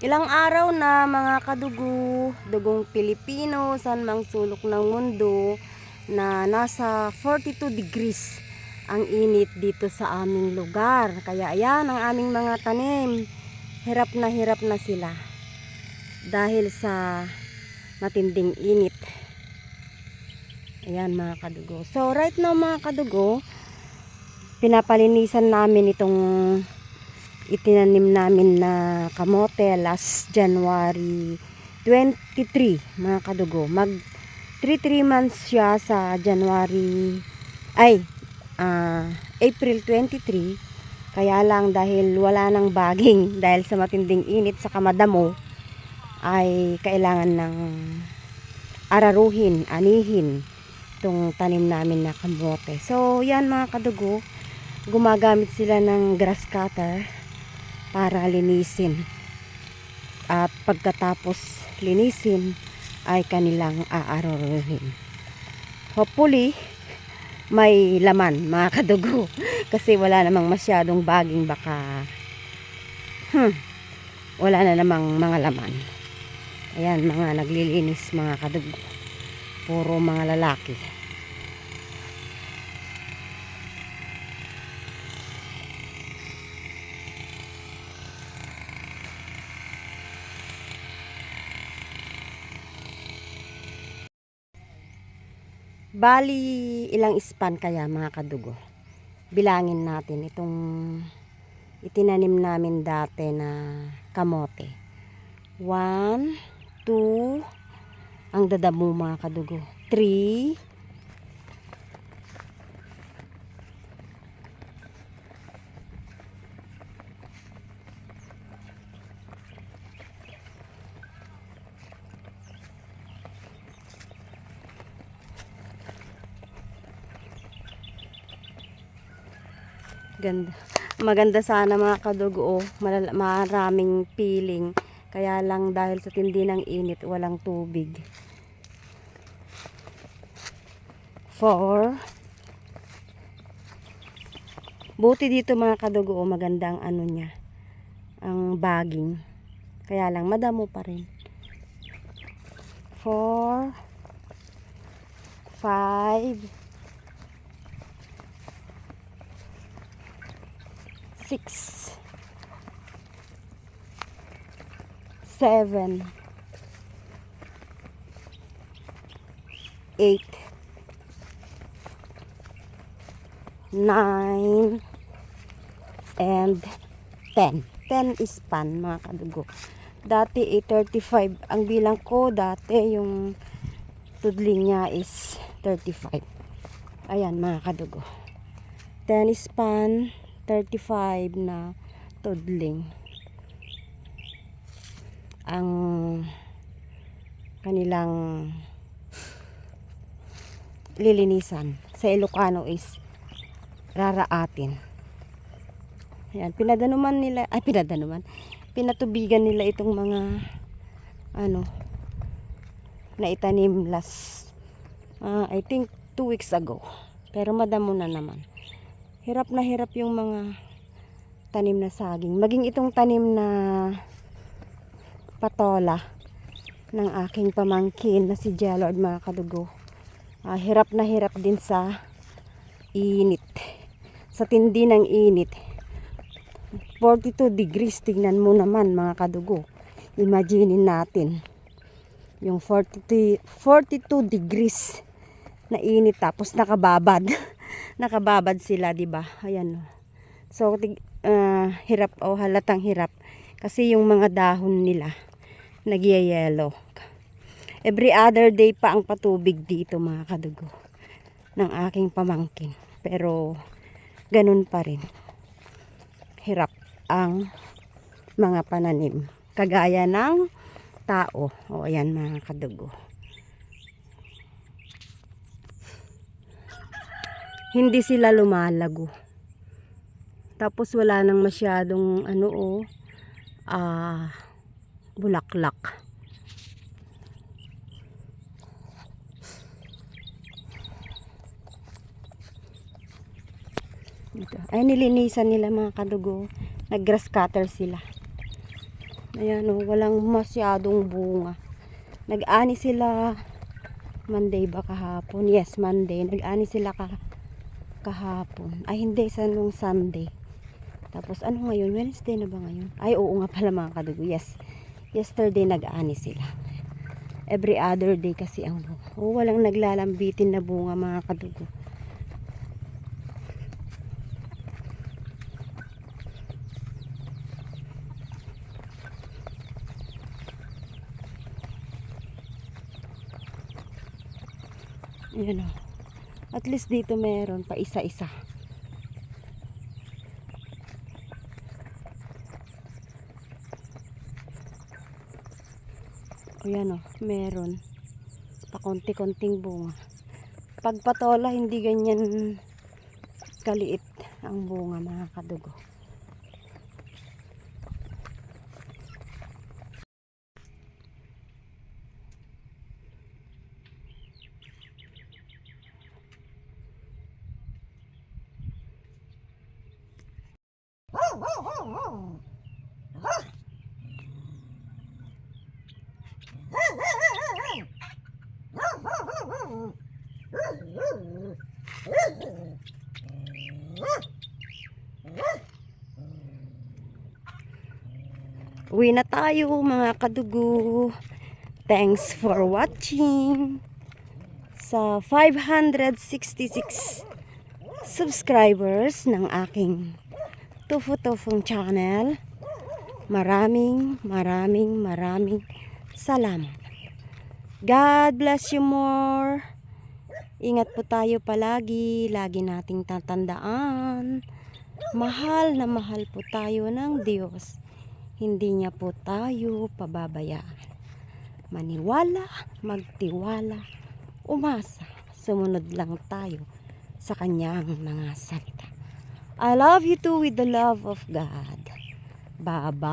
Ilang araw na mga kadugo, dugong Pilipino, san mang sulok ng mundo, na nasa 42 degrees ang init dito sa aming lugar. Kaya ayan ang aming mga tanim. Hirap na hirap na sila. Dahil sa matinding init. Ayan mga kadugo. So right now mga kadugo, pinapalinisan namin itong itinanim namin na kamote last January 23 mga kadugo. Mag 3-3 months siya sa January ay ah, April 23 kaya lang dahil wala nang baging dahil sa matinding init sa kamadamo ay kailangan ng araruhin, anihin itong tanim namin na kamote. So yan mga kadugo, gumagamit sila ng grass cutter para linisin. At pagkatapos linisin ay kanilang aaroruhin. Hopefully, may laman mga kadugo. Kasi wala namang masyadong baging baka hmm, wala na namang mga laman. Ayan, mga naglilinis mga kadugo. Puro mga lalaki. Bali, ilang span kaya mga kadugo? Bilangin natin itong itinanim namin dati na kamote. One, two, ang dadamo mga kadugo. Three, Ganda. Maganda sana mga kadugo. oh. Malala- maraming piling. Kaya lang dahil sa tindi ng init, walang tubig. Four. Buti dito mga kadugo, oh, maganda ang ano niya. Ang bagging. Kaya lang, madamo pa rin. Four. Five. Six, seven, eight, nine, and ten. Ten is pan, mga kadugo. Dati 835. Ang bilang ko dati yung tudling niya is 35. Ayan, mga kadugo. 10 is pan, 35 na tudling. Ang kanilang lilinisan sa Ilocano is raraatin. Ayan, pinadanuman nila, ay pinadanuman, pinatubigan nila itong mga ano, na itanim last, ah, I think 2 weeks ago. Pero madamo na naman hirap na hirap yung mga tanim na saging. Maging itong tanim na patola ng aking pamangkin na si Jellord mga kadugo. Ah, hirap na hirap din sa init. Sa tindi ng init. 42 degrees. Tignan mo naman mga kadugo. Imagine natin. Yung 42, 42 degrees na init tapos nakababad. nakababad sila, 'di ba? Ayan. oh. So ah, hirap o halatang hirap kasi yung mga dahon nila nagyayelo. Every other day pa ang patubig dito mga kadugo ng aking pamangkin. Pero ganun pa rin. Hirap ang mga pananim. Kagaya ng tao. O ayan mga kadugo. Hindi sila lumalago. Tapos wala nang masyadong ano o ah bulaklak. Dito. Ay nilinisan nila mga kadugo. Nag grass cutter sila. Ayan o, walang masyadong bunga. Nag-ani sila Monday ba kahapon? Yes, Monday. Nag-ani sila ka kahapon. Ay, hindi. Sa nung Sunday. Tapos, ano ngayon? Wednesday na ba ngayon? Ay, oo nga pala mga kadugo. Yes. Yesterday, nag-ani sila. Every other day kasi ang bunga. Oh, walang naglalambitin na bunga mga kadugo. Ayan o. At least dito meron pa isa-isa. Ayan o, meron. Pa konti-konting bunga. Pag patola, hindi ganyan kaliit ang bunga mga kadugo. Uwi na tayo mga kadugo. Thanks for watching. Sa 566 subscribers ng aking Tufu Tufung channel. Maraming, maraming, maraming salamat. God bless you more. Ingat po tayo palagi. Lagi nating tatandaan. Mahal na mahal po tayo ng Diyos. Hindi niya po tayo pababayaan. Maniwala, magtiwala, umasa. Sumunod lang tayo sa kanyang mga salita. I love you too with the love of God. Bye-bye.